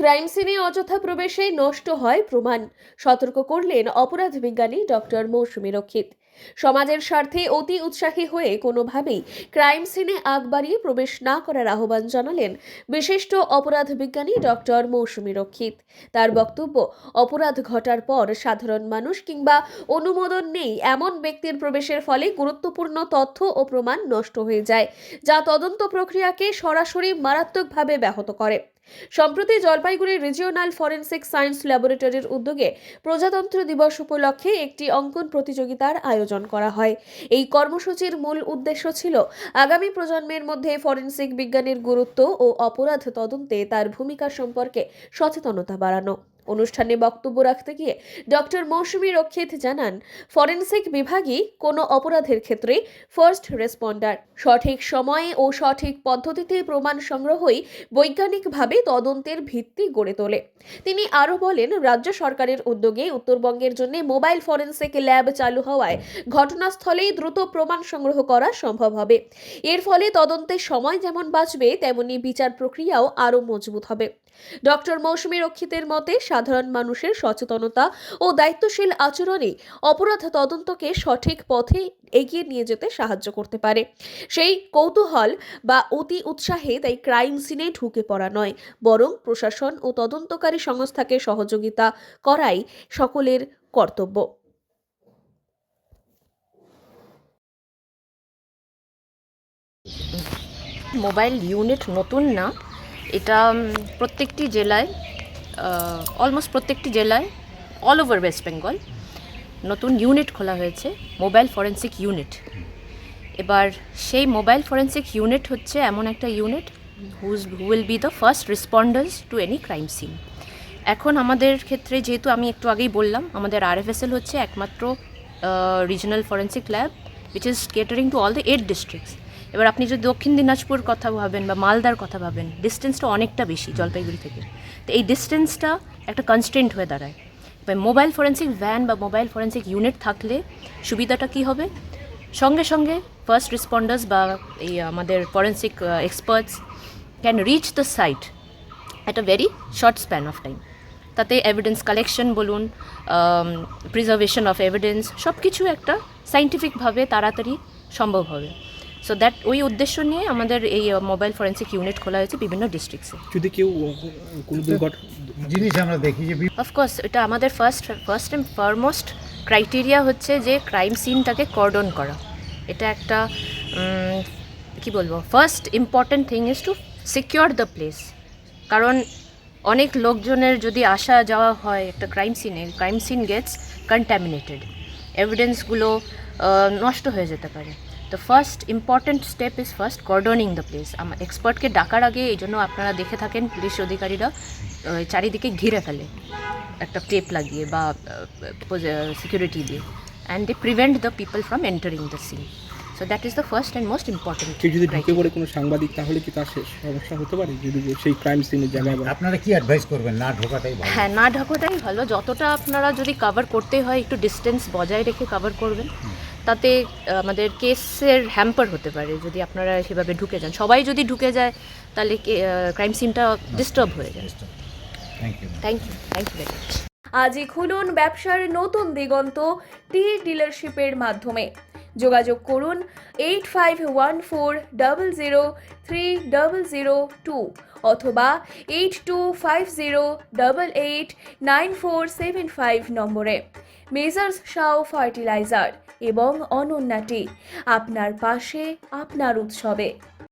Crime সিনে অযথা প্রবেশে নষ্ট হয় প্রমাণ। সতর্ক করলেন অপরাধ বিজ্ঞানী ডক্টর মৌসুমী রক্ষিত। সমাজের স্বার্থে অতি উৎসাহী হয়ে কোনোভাবেই ক্রাইম সিনে আগ বাড়িয়ে প্রবেশ না করার আহ্বান জানালেন বিশিষ্ট অপরাধ বিজ্ঞানী ডক্টর মৌসুমী রক্ষিত। তার বক্তব্য, অপরাধ ঘটার পর সাধারণ মানুষ কিংবা অনুমোদন নেই এমন ব্যক্তির প্রবেশের ফলে গুরুত্বপূর্ণ তথ্য ও প্রমাণ নষ্ট হয়ে যায়, যা তদন্ত প্রক্রিয়াকে সরাসরি মারাত্মকভাবে ব্যাহত করে। সম্প্রতি জলপাইগুড়ি রিজিওনাল ফরেন্সিক সায়েন্স ল্যাবরেটরির উদ্যোগে প্রজাতন্ত্র দিবস উপলক্ষে একটি অঙ্কন প্রতিযোগিতার আয়োজন করা হয়। এই কর্মসূচির মূল উদ্দেশ্য ছিল আগামী প্রজন্মের মধ্যে ফরেন্সিক বিজ্ঞানের গুরুত্ব ও অপরাধ তদন্তে তার ভূমিকা সম্পর্কে সচেতনতা বাড়ানো। অনুষ্ঠানে বক্তব্য রাখতে গিয়ে ডক্টর মৌসুমী রক্ষিত জানান, ফরেন্সিক বিভাগই কোনো অপরাধের ক্ষেত্রে ফার্স্ট রেসপন্ডার সঠিক সময়ে ও সঠিক পদ্ধতিতে প্রমাণ সংগ্রহই বৈজ্ঞানিকভাবে তদন্তের ভিত্তি গড়ে তোলে। তিনি আরও বলেন, রাজ্য সরকারের উদ্যোগে উত্তরবঙ্গের জন্য মোবাইল ফরেন্সিক ল্যাব চালু হওয়ায় ঘটনাস্থলেই দ্রুত প্রমাণ সংগ্রহ করা সম্ভব হবে। এর ফলে তদন্তের সময় যেমন বাঁচবে, তেমনি বিচার প্রক্রিয়াও আরও মজবুত হবে। ডক্টর মৌসুমী রক্ষিতের মতে, সাধারণ মানুষের সচেতনতা ও দায়িত্বশীল আচরণই অপরাধ তদন্তকে সঠিক পথে এগিয়ে নিয়ে যেতে সাহায্য করতে পারে। সেই কৌতূহল বা অতি উৎসাহে তাই ক্রাইম সিনে ঢুকে পড়া নয়, বরং প্রশাসন ও তদন্তকারী সংস্থাকে সহযোগিতা করাই সকলের কর্তব্য। মোবাইল ইউনিট নতুন না? এটা প্রত্যেকটি জেলায় অলমোস্ট প্রত্যেকটি জেলায় অল ওভার ওয়েস্ট বেঙ্গল নতুন ইউনিট খোলা হয়েছে মোবাইল ফরেন্সিক ইউনিট এবার সেই মোবাইল ফরেন্সিক ইউনিট হচ্ছে এমন একটা unit whose will be the first responders to any crime scene এখন আমাদের ক্ষেত্রে যেহেতু আমি একটু আগেই বললাম, আমাদের আরএফএসএল হচ্ছে একমাত্র regional forensic lab which is catering to all the eight districts এবার আপনি যদি দক্ষিণ দিনাজপুর কথা ভাবেন বা মালদার কথা ভাবেন ডিস্টেন্সটা অনেকটা বেশি জলপাইগুড়ি থেকে। তো এই ডিস্টেন্সটা একটা কনস্ট্রেন্ট হয়ে দাঁড়ায়। এবার মোবাইল ফরেন্সিক ভ্যান বা মোবাইল ফরেন্সিক ইউনিট থাকলে সুবিধাটা কি হবে? সঙ্গে সঙ্গে ফার্স্ট রেসপন্ডার্স বা এই আমাদের forensic experts can reach the site at a very short span of time তাতে এভিডেন্স কালেকশন বলুন প্রিজার্ভেশন অফ এভিডেন্স সব কিছু একটা সাইন্টিফিকভাবে তাড়াতাড়ি সম্ভব হবে। সো দ্যাট ওই উদ্দেশ্য নিয়ে আমাদের এই মোবাইল ফরেন্সিক ইউনিট খোলা হয়েছে বিভিন্ন ডিস্ট্রিক্টসে যদি কেউ কোনো জিনিস আমরা দেখি যে অফকোর্স এটা আমাদের first first and foremost criteria হচ্ছে যে ক্রাইম সিনটাকে কর্ডন করা। এটা একটা কি বলব? First important thing is to secure the place কারণ অনেক লোকজনের যদি আসা যাওয়া হয় একটা ক্রাইম সিনে ক্রাইম সিন গেটস কন্ট্যামিনেটেড এভিডেন্সগুলো নষ্ট হয়ে যেতে পারে। তো first important step is first cordoning the place আমার এক্সপার্টকে ডাকার আগে এই জন্য আপনারা দেখে থাকেন পুলিশ অধিকারীরা চারিদিকে ঘিরে ফেলে একটা টেপ লাগিয়ে বা সিকিউরিটি দিয়ে। And they prevent the people from entering the scene so that is the first and most important কেউ যদি ঢুকে পড়ে কোনো সাংবাদিক তাহলে কি তার সমস্যা হতে পারে? যদি সেই ক্রাইম সিনের জায়গায় বা আপনারা কি অ্যাডভাইস করবেন? না ঢোকাটাই ভালো। হ্যাঁ না ঢাকাটাই ভালো। যতটা আপনারা যদি কভার করতে হয় একটু ডিস্টেন্স বজায় রেখে কভার করবেন। তাতে আমাদের কেসের হ্যাম্পার হতে পারে যদি আপনারা সেভাবে ঢুকে যান। সবাই যদি ঢুকে যায় তাহলে ক্রাইম সিনটা ডিস্টার্ব হয়ে যায়। Thank you thank you thank you very much আজই খুলুন ব্যবসার নতুন দিগন্ত টি ডিলারশিপের মাধ্যমে। যোগাযোগ করুন eight five one four double zero three double zero two অথবা eight two five zero double eight nine four seven five নম্বরে। Messrs Shaw fertiliser. এবং অনন্যাটি। আপনার পাশে আপনার উৎসবে।